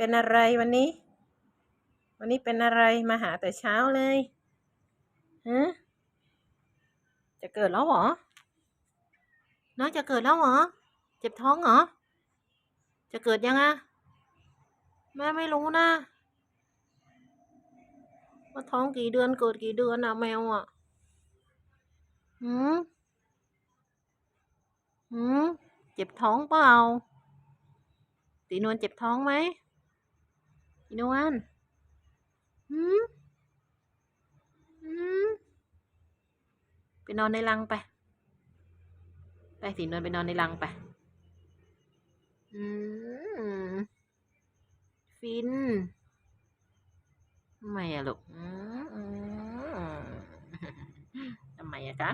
เป็นอะไรวันนี้ วันนี้เป็นอะไรมาหาแต่เช้าเลยฮะจะเกิดแล้วเหรอ น้องจะเกิดแล้วเหรอ เจ็บท้องเหรอ จะเกิดยังอะแม่ไม่รู้นะว่าท้องกี่เดือนเกิดกี่เดือนอะแมวอะหืมหืมเจ็บท้องเปล่าตีนวลเจ็บท้องไหม ตีนวลหืมหืมไปนอนในรังไป ไปตีนวลไปนอนในรังไป อืมฟินทำไมอะลูกทำไมอะจ๊ะ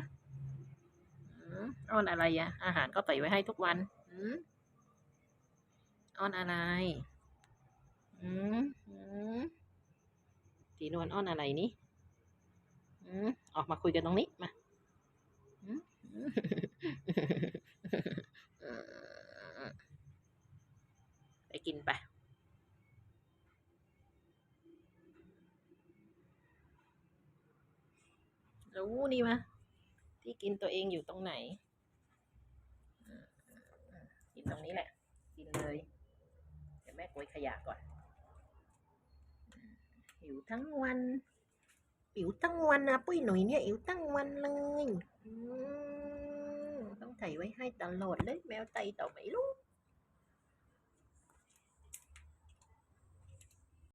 อ้อนอะไรอะอาหารก็ใส่ไว้ให้ทุกวันอืมอ้อนอะไร อืมอืมสีนวลอ้อนอะไรนี่อืมออกมาคุยกันตรงนี้มาอืมไปกินไปรู้นี่มะที่กินตัวเองอยู่ตรงไหน กินตรงนี้แหละ กินเลย เดี๋ยวแม่โกยขยะก่อน อิ่วทั้งวันอิวทั้งวันนะปุ้ยหนุ่ยเนี่ยอิวทั้งวันเลยอืมต้องใส่ไว้ให้ตลอดเลยแมวไตต่อไม่รู้